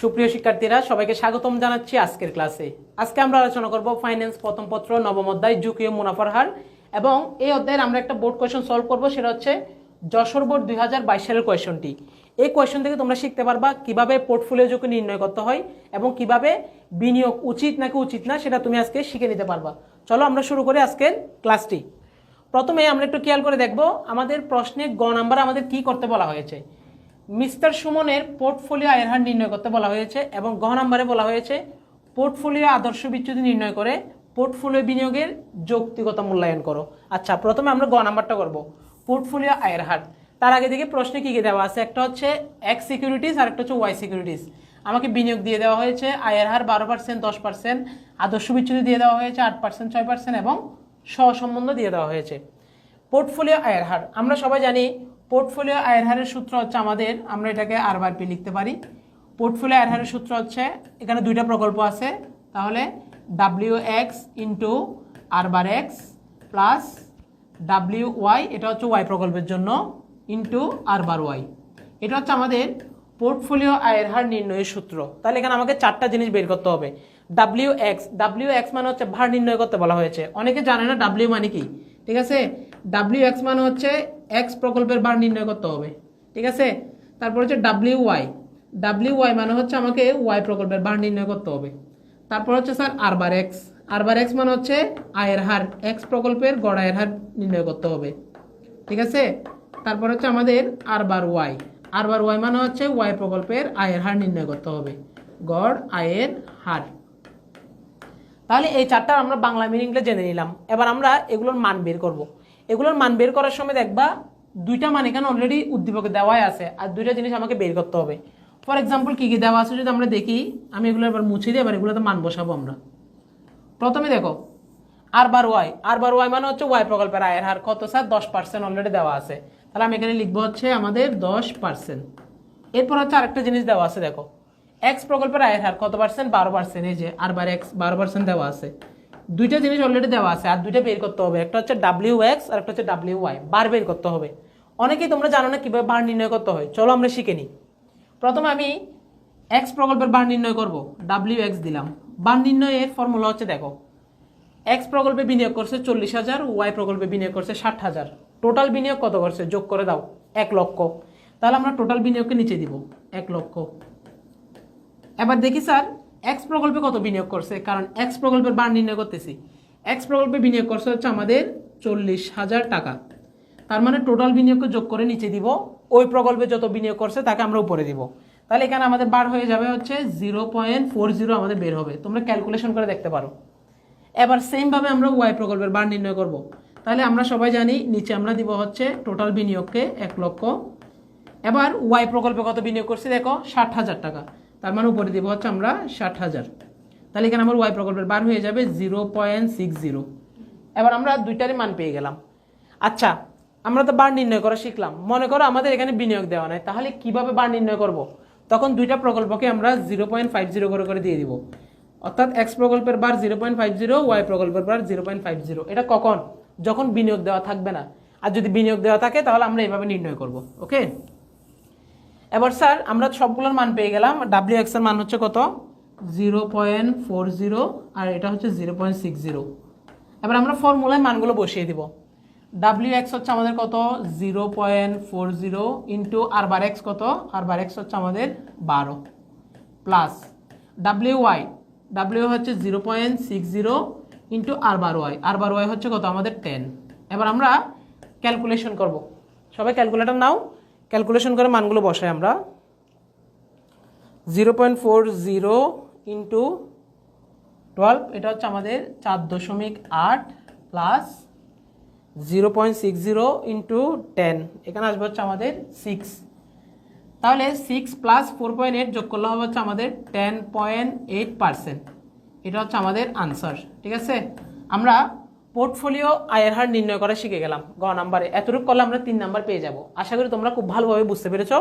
সুপ্রিয় শিক্ষার্থীরা, সবাইকে স্বাগতম জানাচ্ছি আজকের ক্লাসে। আজকে আমরা আলোচনা করব ফাইন্যান্স প্রথম পত্র, নবম অধ্যায় ঝুঁকিও মুনাফার হার। এবং এই অধ্যায়ের আমরা একটা বোর্ড কোয়েশন সলভ করব, সেটা হচ্ছে যশোর বোর্ড দুই হাজার বাইশ সালের কোয়েশনটি এই কোয়েশন থেকে তোমরা শিখতে পারবা কীভাবে পোর্টফোলিও ঝুঁকি নির্ণয় করতে হয় এবং কীভাবে বিনিয়োগ উচিত নাকি উচিত না, সেটা তুমি আজকে শিখে নিতে পারবা। চলো আমরা শুরু করি আজকের ক্লাসটি প্রথমে আমরা একটু খেয়াল করে দেখব, আমাদের প্রশ্নে গ নাম্বার আমাদের কি করতে বলা হয়েছে। মিস্টার সুমনের পোর্টফোলিও আয়ের হার নির্ণয় করতে বলা হয়েছে এবং গ নাম্বারে বলা হয়েছে, পোর্টফোলিও আদর্শ বিচ্যুতি নির্ণয় করে পোর্টফোলিও বিনিয়োগের যৌক্তিগত মূল্যায়ন করো। আচ্ছা প্রথমে আমরা গ নাম্বারটা করব, পোর্টফোলিও আয়ের হার তার আগে থেকে প্রশ্নে কী কী দেওয়া আছে। একটা হচ্ছে এক্স সিকিউরিটিস আর একটা হচ্ছে ওয়াই সিকিউরিটিস আমাকে বিনিয়োগ দিয়ে দেওয়া হয়েছে আয়ের হার বারো পার্সেন্ট দশ পার্সেন্ট আদর্শ বিচ্যুতি দিয়ে দেওয়া হয়েছে, আট পার্সেন্ট ছয় পার্সেন্ট এবং সহসম্বন্ধ দিয়ে দেওয়া হয়েছে। পোর্টফোলিও আয়ের হার আমরা সবাই জানি পোর্টফোলিও আয়ের হারের সূত্র হচ্ছে আমাদের, আমরা এটাকে আর বার পি লিখতে পারি। পোর্টফোলিও আয়ের হারের সূত্র হচ্ছে, এখানে দুইটা প্রকল্প আছে। তাহলে W X into R bar X plus W Y এটা হচ্ছে ওয়াই প্রকল্পের জন্য ইন্টু আর বার ওয়াই এটা হচ্ছে আমাদের পোর্টফোলিও আয়ের হার নির্ণয়ের সূত্র। তাহলে এখানে আমাকে চারটা জিনিস বের করতে হবে। ডাব্লিউ এক্স ডাব্লিউ এক্স মানে হচ্ছে ভার নির্ণয় করতে বলা হয়েছে। অনেকে জানে না ডাব্লিউ মানে কি, ঠিক আছে? ডাব্লিউ এক্স মানে হচ্ছে এক্স প্রকল্পের ভার নির্ণয় করতে হবে, ঠিক আছে? তারপর হচ্ছে ডাব্লিউ ওয়াই ডাব্লিউ ওয়াই মানে হচ্ছে আমাকে ওয়াই প্রকল্পের ভার নির্ণয় করতে হবে। তারপর হচ্ছে sir R bar X R bar X মানে হচ্ছে আয়ের হার এক্স প্রকল্পের গড় আয়ের হার নির্ণয় করতে হবে, ঠিক আছে? তারপর হচ্ছে আমাদের আর bar Y R bar Y মানে হচ্ছে ওয়াই প্রকল্পের আয়ের হার নির্ণয় করতে হবে, গড় আয়ের হার। তাহলে এই চারটা আমরা বাংলা মিনিংটা জেনে নিলাম। এবার আমরা এগুলোর মান বের করব। এগুলোর মান বের করার সময় দেখবা দুইটা মান এখানে অলরেডি উদ্দীপকে দেওয়াই আছে, আর দুইটা জিনিস আমাকে বের করতে হবে। ফর এক্সাম্পল কী কী দেওয়া আছে যদি আমরা দেখি, আমি এগুলো এবার মুছে দিই এবার এগুলোতে মান বসাবো আমরা। প্রথমে দেখো আর bar Y R bar Y মানে হচ্ছে ওয়াই প্রকল্পের আয়ের হার, কত স্যার দশ পার্সেন্ট অলরেডি দেওয়া আছে। তাহলে আমি এখানে লিখব হচ্ছে আমাদের দশ পার্সেন্ট এরপর হচ্ছে আরেকটা জিনিস দেওয়া আছে, দেখো। এক্স প্রকল্পের আয়ের হার কত পার্সেন্ট বারো পার্সেন্ট এই যে আর বার এক্স বারো পার্সেন্ট দেওয়া আছে। দুইটা জিনিস অলরেডি দেওয়া আছে, আর দুইটা বের করতে হবে। একটা হচ্ছে ডাব্লিউ এক্স আর একটা হচ্ছে ডাব্লিউ ওয়াই বার বের করতে হবে। অনেকেই তোমরা জানো না কীভাবে বার নির্ণয় করতে হয়। চলো আমরা শিখে নিই। প্রথমে আমি এক্স প্রকল্পের বার নির্ণয় করব। ডাব্লিউ এক্স দিলাম। বার নির্ণয়ের ফর্মুলা হচ্ছে দেখো এক্স প্রকল্পে বিনিয়োগ করছে চল্লিশ হাজার ওয়াই প্রকল্পে বিনিয়োগ করছে ষাট হাজার। টোটাল বিনিয়োগ কত করছে? যোগ করে দাও, এক লক্ষ। তাহলে আমরা টোটাল বিনিয়োগকে নিচে দিব, এক লক্ষ। এবার দেখি স্যার এক্স প্রকল্পে কত বিনিয়োগ করছে? কারণ এক্স প্রকল্পের বার নির্ণয় করতেছি। এক্স প্রকল্পে বিনিয়োগ করছে হচ্ছে আমাদের চল্লিশ হাজার টাকা। তার মানে টোটাল বিনিয়োগকে যোগ করে নিচে দিব, ওই প্রকল্পে যত বিনিয়োগ করছে তাকে আমরা উপরে দিব। তাহলে এখানে আমাদের বার হয়ে যাবে হচ্ছে জিরো পয়েন্ট ফোর জিরো আমাদের বের হবে। তোমরা ক্যালকুলেশন করে দেখতে পারো। এবার সেমভাবে আমরা ওয়াই প্রকল্পের বার নির্ণয় করব। তাহলে আমরা সবাই জানি নিচে আমরা দিব হচ্ছে টোটাল বিনিয়োগকে এক লক্ষ। এবার ওয়াই প্রকল্পে কত বিনিয়োগ করছি দেখো, ষাট হাজার টাকা। তার মানে উপরে দিব হচ্ছে আমরা ষাট হাজার। তাহলে এখানে আমার ওয়াই প্রকল্পের বার হয়ে যাবে জিরো পয়েন্ট সিক্স জিরো এবার আমরা দুইটারই মান পেয়ে গেলাম। আচ্ছা আমরা তো বার নির্ণয় করা শিখলাম। মনে করো আমাদের এখানে বিনিয়োগ দেওয়া নাই, তাহলে কীভাবে বার নির্ণয় করব? তখন দুইটা প্রকল্পকে আমরা জিরো পয়েন্ট ফাইভ জিরো করে করে দিয়ে দিব। অর্থাৎ এক্স প্রকল্পের bar zero point five zero Y প্রকল্পের bar zero point five zero এটা কখন? যখন বিনিয়োগ দেওয়া থাকবে না। আর যদি বিনিয়োগ দেওয়া থাকে, তাহলে আমরা এভাবে নির্ণয় করব। ওকে এবার স্যার, আমরা সবগুলোর মান পেয়ে গেলাম। ডাব্লিউ এক্সের মান হচ্ছে কত? জিরো পয়েন্ট ফোর জিরো আর এটা হচ্ছে জিরো পয়েন্ট সিক্স জিরো এবার আমরা ফর্মুলায় মানগুলো বসিয়ে দিব। ডাব্লিউ এক্স হচ্ছে আমাদের কত? Zero point four zero into R bar X কত? আর বার এক্স হচ্ছে আমাদের বারো। প্লাস ডাব্লিউ ওয়াই ডাব্লিউ হচ্ছে zero point six zero into R bar Y R bar Y হচ্ছে কত? আমাদের টেন এবার আমরা ক্যালকুলেশন করব। সবাই ক্যালকুলেটর নাও। ক্যালকুলেশন করে মানগুলো বসাই আমরা। Zero point four zero into twelve এটা হচ্ছে আমাদের চার দশমিক আট plus zero point six zero into ten এখানে আসবে হচ্ছে আমাদের সিক্স তাহলে six plus four point eight যোগ করলে হবে হচ্ছে আমাদের টেন পয়েন্ট এইট পার্সেন্ট এটা হচ্ছে আমাদের আনসার ঠিক আছে? আমরা পোর্টফোলিও আয়ের হার নির্ণয় করা শিখে গেলাম। গ নাম্বারে, এতটুকু করলে আমরা তিন নাম্বার পেয়ে যাব। আশা করি তোমরা খুব ভালোভাবে বুঝতে পেরেছ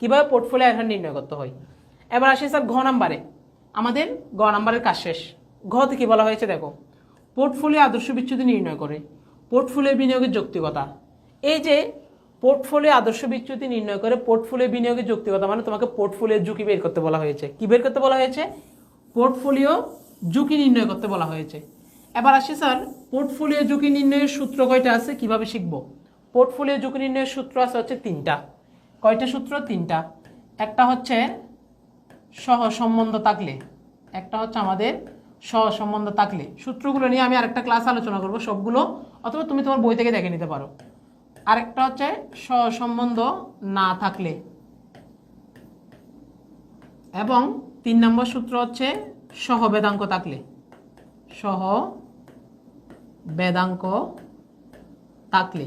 কীভাবে পোর্টফোলিও আয়ের হার নির্ণয় করতে হয়। এবার আসি স্যার ঘ নাম্বারে। আমাদের গ নাম্বারের কাজ শেষ। ঘতে কী বলা হয়েছে দেখো? পোর্টফোলিও আদর্শ বিচ্যুতি নির্ণয় করে। পোর্টফোলিও বিনিয়োগের যৌক্তিকতা। এই যে পোর্টফোলিও আদর্শ বিচ্যুতি নির্ণয় করে পোর্টফোলিও বিনিয়োগের যৌক্তিকতা মানে তোমাকে পোর্টফোলিও ঝুঁকি বের করতে বলা হয়েছে। কী বের করতে বলা হয়েছে? পোর্টফোলিও ঝুঁকি নির্ণয় করতে বলা হয়েছে। এবার আসি স্যার পোর্টফোলিও ঝুঁকি নির্ণয়ের সূত্র কয়টা আছে? কীভাবে শিখব? পোর্টফোলিও ঝুঁকি নির্ণয়ের সূত্র আছে হচ্ছে তিনটা। কয়টা সূত্র? তিনটা। একটা হচ্ছে সহ সম্বন্ধ থাকলে একটা হচ্ছে আমাদের সহ সম্বন্ধ থাকলে সূত্রগুলো নিয়ে আমি আরেকটা ক্লাস আলোচনা করব সবগুলো, অথবা তুমি তোমার বই থেকে দেখে নিতে পারো। আরেকটা হচ্ছে সহ সম্বন্ধ না থাকলে। এবং তিন নম্বর সূত্র হচ্ছে সহ বেদাঙ্ক থাকলে সহ বেদাঙ্ক থাকলে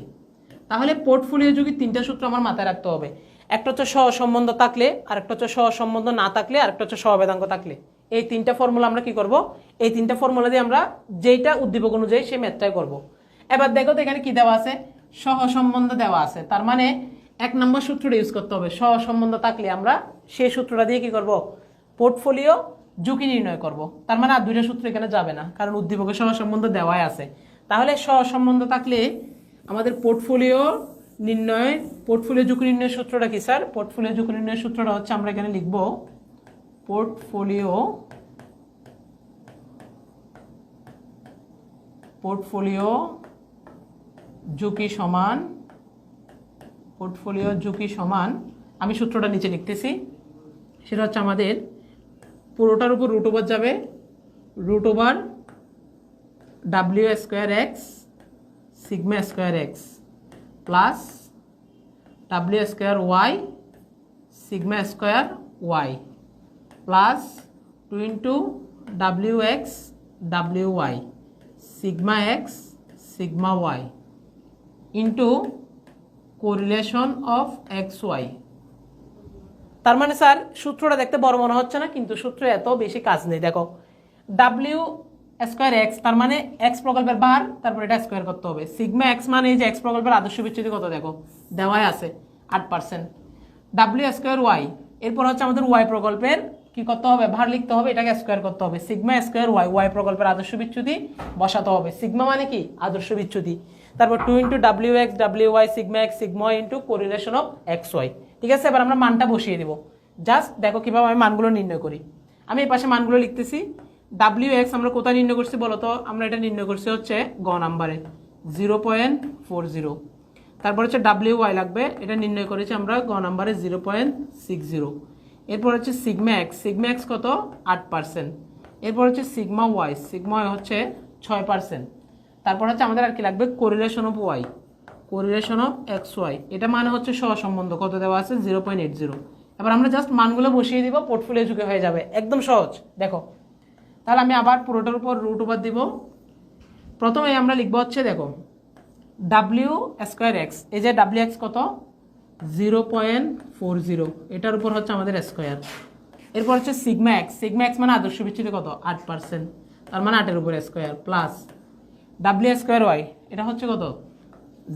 তাহলে পোর্টফোলিও যুগে তিনটা সূত্র আমার মাথায় রাখতে হবে। একটা হচ্ছে সহ সম্বন্ধ থাকলে আরেকটা হচ্ছে সহ সম্বন্ধ না থাকলে আরেকটা হচ্ছে সহবেদাঙ্ক থাকলে এই তিনটা ফর্মুলা আমরা কি করব? এই তিনটা ফর্মুলা দিয়ে আমরা যেইটা উদ্দীপক অনুযায়ী সেই ম্যাথটাই করব। এবার দেখো তো এখানে কি দেওয়া আছে? সহ সম্বন্ধ দেওয়া আছে। তার মানে এক নম্বর সূত্রটা ইউজ করতে হবে। সহ সম্বন্ধ থাকলে আমরা সেই সূত্রটা দিয়ে কি করব? পোর্টফোলিও নির্ণয় করব। তার মানে আর দুইটা সূত্র এখানে যাবে না, কারণ উদ্দীপকের সহ সম্বন্ধ দেওয়াই আছে। তাহলে সহ সম্বন্ধ থাকলে আমাদের পোর্টফোলিও নির্ণয় পোর্টফোলিও ঝুঁকি নির্ণয়ের সূত্রটা কি, স্যার? পোর্টফোলিও ঝুঁকি নির্ণয়ের সূত্রটা হচ্ছে আমরা এখানে লিখব পোর্টফোলিও পোর্টফোলিও ঝুঁকি সমান পোর্টফোলিও ঝুঁকি সমান, আমি সূত্রটা নিচে লিখতেছি। সেটা হচ্ছে আমাদের পুরোটার উপর রুট ওভার যাবে। Root over W square X sigma square X plus W square Y sigma square Y plus two into W X W Y sigma X sigma Y into correlation of X Y তার মানে sir, সূত্রটা দেখতে বড় মনে হচ্ছে না, কিন্তু সূত্র এত বেশি কাজ নেই, দেখো। ডাব্লিউ স্কোয়ার এক্স তার মানে এক্স প্রকল্পের বার, তারপর এটা স্কোয়ার করতে হবে। সিগমা এক্স মানে এই যে এক্স প্রকল্পের আদর্শ বিচ্যুতি কত, দেখো? দেওয়াই আছে, আট পার্সেন্ট ডাব্লিউ স্কোয়ার ওয়াই এরপর হচ্ছে আমাদের ওয়াই প্রকল্পের কি করতে হবে? ভার লিখতে হবে, এটাকে স্কোয়ার করতে হবে। সিগমা স্কোয়ার ওয়াই ওয়াই প্রকল্পের আদর্শ বিচ্যুতি বসাতে হবে। সিগমা মানে কি? আদর্শ বিচ্যুতি। তারপর two into W X W Y sigma X sigma into correlation of X Y ঠিক আছে, এবার আমরা মানটা বসিয়ে দেবো। জাস্ট দেখো কীভাবে আমি মানগুলো নির্ণয় করি। আমি এই পাশে মানগুলো লিখতেছি। ডাব্লিউ এক্স আমরা কোথায় নির্ণয় করছি বলো তো? আমরা এটা নির্ণয় করছি হচ্ছে গ নাম্বারে। জিরো পয়েন্ট ফোর জিরো তারপর হচ্ছে ডাব্লিউ ওয়াই লাগবে। এটা নির্ণয় করেছি আমরা গ নাম্বারে জিরো পয়েন্ট সিক্স জিরো এরপর হচ্ছে সিগমা এক্স সিগমা এক্স কত? আট পার্সেন্ট এরপর হচ্ছে সিগমা ওয়াই সিগমা হচ্ছে ছয় পার্সেন্ট তারপর হচ্ছে আমাদের আর কি লাগবে? Correlation of Y correlation of X Y এটা মানে হচ্ছে সহসম্বন্ধ। কত দেওয়া আছে? জিরো পয়েন্ট এইট জিরো এবার আমরা জাস্ট মানগুলো বসিয়ে দিব পোর্টফোলিও যুগে হয়ে যাবে। একদম সহজ। দেখো। তাহলে আমি আবার পুরোটার উপর রুট ওভার দিব। প্রথমে আমরা লিখব হচ্ছে, দেখো ডাব্লিউ স্কোয়ার এক্স এই যে ডাব্লিউ এক্স কত? জিরো পয়েন্ট ফোর জিরো এটার উপর হচ্ছে আমাদের স্কোয়ার এরপর হচ্ছে সিগমা এক্স সিগমা এক্স মানে আদর্শ বিচ্ছিন্ন কত? আট পার্সেন্ট তার মানে আটের উপর square plus W square Y এটা হচ্ছে কত?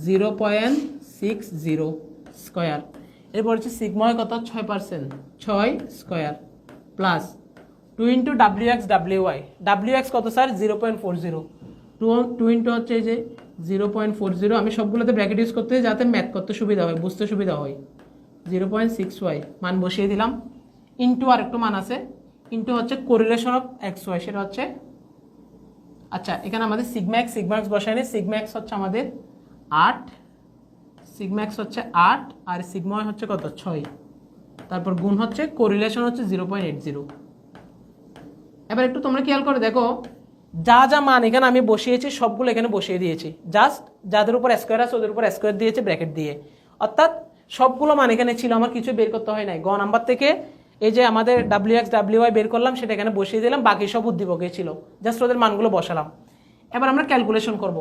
Zero point six zero square. এরপর হচ্ছে সিগময় কত? ছয় পার্সেন্ট। ছয় square plus two into W X W Y. W X কত sir? Zero point four zero. Two two into হচ্ছে এই যে জিরো পয়েন্ট ফোর জিরো। আমি সবগুলোতে ব্র্যাকেট ইউজ করতে যাতে ম্যাথ করতে সুবিধা হয়, বুঝতে সুবিধা হয়। জিরো পয়েন্ট সিক্স ওয়াই, মান বসিয়ে দিলাম। ইন্টু আর একটু মান আছে। ইন্টু হচ্ছে কোরিলেশন অফ এক্স ওয়াই, সেটা হচ্ছে আচ্ছা এখানে আমাদের সিগমা এক্স সিগমা এক্স বসায়নি সিগমা হচ্ছে আমাদের আট সিগমা এক্স হচ্ছে আট আর সিগমা হচ্ছে কত? ছয়। তারপর গুণ হচ্ছে কোরিলেশন হচ্ছে জিরো পয়েন্ট এইট জিরো এবার একটু তোমরা খেয়াল করে দেখো, যা যা মান এখানে আমি বসিয়েছি, সবগুলো এখানে বসিয়ে দিয়েছি। জাস্ট যাদের উপর স্কোয়ার আছে, ওদের উপর স্কোয়ার দিয়েছে ব্র্যাকেট দিয়ে। অর্থাৎ সবগুলো মান এখানে ছিল, আমার কিছু বের করতে হয় নাই। গ নাম্বার থেকে এই যে আমাদের ডাব্লিউ এক্স ডাব্লিউ ওয়াই বের করলাম, সেটা এখানে বসিয়ে দিলাম, বাকি সব উদ্দীপকে ছিল। জাস্ট ওদের মানগুলো বসালাম। এবার আমরা ক্যালকুলেশন করব।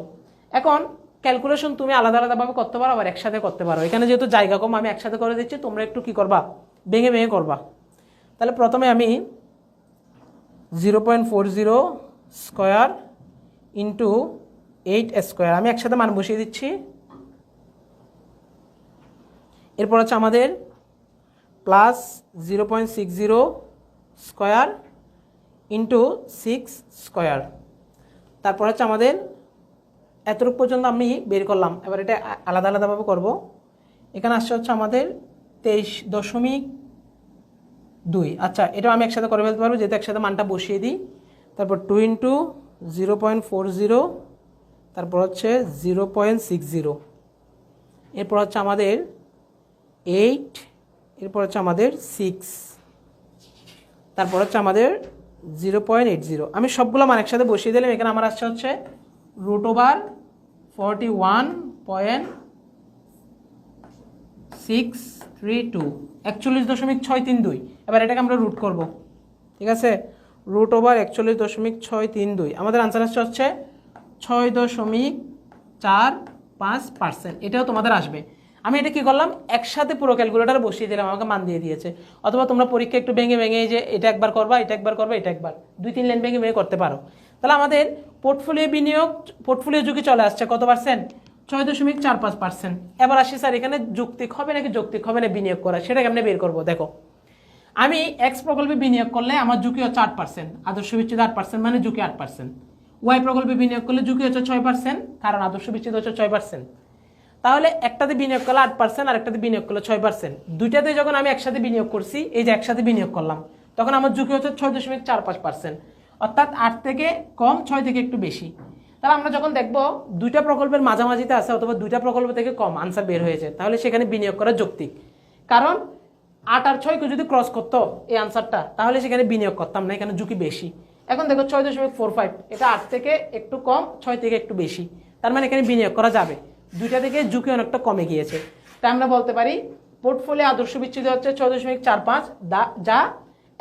এখন ক্যালকুলেশন তুমি আলাদা আলাদাভাবে করতে পারো, আবার একসাথে করতে পারো। এখানে যেহেতু জায়গা কম, আমি একসাথে করে দিচ্ছি, তোমরা একটু কি করবা? ভেঙে ভেঙে করবা। তাহলে প্রথমে আমি zero point four zero square into eight square আমি একসাথে মান বসিয়ে দিচ্ছি। এরপর হচ্ছে আমাদের plus zero point six zero square into six square তারপর হচ্ছে আমাদের এতটুকু পর্যন্ত আমি বের করলাম। এবার এটা আলাদা আলাদাভাবে করব। এখানে আসছে হচ্ছে আমাদের তেইশ দশমিক দুই। আচ্ছা এটা আমি একসাথে করে ফেলতে পারব, যেহেতু একসাথে মানটা বসিয়ে দিই। তারপর two into zero point four zero তারপর হচ্ছে জিরো পয়েন্ট সিক্স জিরো এরপর হচ্ছে আমাদের এইট এরপর হচ্ছে আমাদের সিক্স তারপর হচ্ছে আমাদের জিরো পয়েন্ট এইট জিরো আমি সবগুলো মান একসাথে বসিয়ে দিলাম। এখানে আমার আসছে হচ্ছে root over forty one point six three two একচল্লিশ দশমিক ছয় তিন দুই। এবার এটাকে আমরা রুট করব। ঠিক আছে? রুট ওভার একচল্লিশ দশমিক ছয় তিন দুই। আমাদের আনসার আসছে হচ্ছে ছয় দশমিক চার পাঁচ পার্সেন্ট এটাও তোমাদের আসবে। আমি এটা কি করলাম? একসাথে পুরো ক্যালকুলেটার বসিয়ে দিলাম, আমাকে মান দিয়ে দিয়েছে। অথবা তোমরা পরীক্ষা একটু ভেঙে ভেঙে যে এটা একবার করবা, এটা একবার করবা, এটা একবার। দুই, তিন লাইন ভেঙে ভেঙে করতে পারো। তাহলে আমাদের পোর্টফোলিও বিনিয়োগ পোর্টফোলিও যুগে চলে আসছে কত পার্সেন্ট ছয় দশমিক চার পাঁচ পার্সেন্ট এবার আসি স্যার এখানে যৌক্তিক হবে নাকি যৌক্তিক হবে না বিনিয়োগ করা? সেটা কেমনে বের করব? দেখো, আমি এক্স প্রকল্পে বিনিয়োগ করলে আমার ঝুঁকি হচ্ছে আট পার্সেন্ট আদর্শ বিচ্ছেদ আট পার্সেন্ট মানে ঝুঁকি আট পার্সেন্ট ওয়াই প্রকল্পে বিনিয়োগ করলে ঝুঁকি হচ্ছে ছয় পার্সেন্ট কারণ আদর্শ বিচ্ছেদ হচ্ছে ছয় পার্সেন্ট তাহলে একটাতে বিনিয়োগ করলে আট পার্সেন্ট আর একটাতে বিনিয়োগ করলে ছয় পার্সেন্ট দুইটাতে যখন আমি একসাথে বিনিয়োগ করছি, এই যে একসাথে বিনিয়োগ করলাম, তখন আমার ঝুঁকি হচ্ছে ছয় দশমিক চার পাঁচ পার্সেন্ট অর্থাৎ আট থেকে কম, ছয় থেকে একটু বেশি। তাহলে আমরা যখন দেখব দুইটা প্রকল্পের মাঝামাঝিতে আছে অথবা দুইটা প্রকল্প থেকে কম আনসার বের হয়েছে, তাহলে সেখানে বিনিয়োগ করা যৌক্তিক। কারণ আট আর ছয়কে যদি ক্রস করতো এই আনসারটা তাহলে সেখানে বিনিয়োগ করতাম না, এখানে ঝুঁকি বেশি। এখন দেখো ছয় দশমিক ফোর ফাইভ এটা আট থেকে একটু কম, ছয় থেকে একটু বেশি। তার মানে এখানে বিনিয়োগ করা যাবে। দুইটা থেকে ঝুঁকি অনেকটা কমে গিয়েছে। তাই আমরা বলতে পারি পোর্টফোলিও আদর্শ বিচ্ছিন্ন হচ্ছে ছয় দশমিক চার পাঁচ যা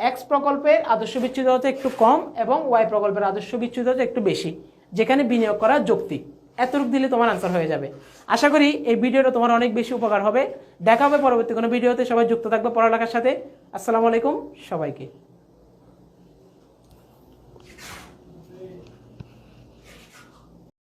এক্স প্রকল্পের আদর্শ হচ্ছে একটু কম এবং ওয়াই প্রকল্পের আদর্শ হচ্ছে একটু বেশি, যেখানে বিনিয়োগ করা যৌক্তিক এতটুক দিলে তোমার আনসার হয়ে যাবে। আশা করি এই ভিডিওটা তোমার অনেক বেশি উপকার হবে। দেখা হবে পরবর্তী কোনো ভিডিওতে। সবাই যুক্ত থাকবে পড়ালেখার সাথে। আসসালামু আলাইকুম সবাইকে।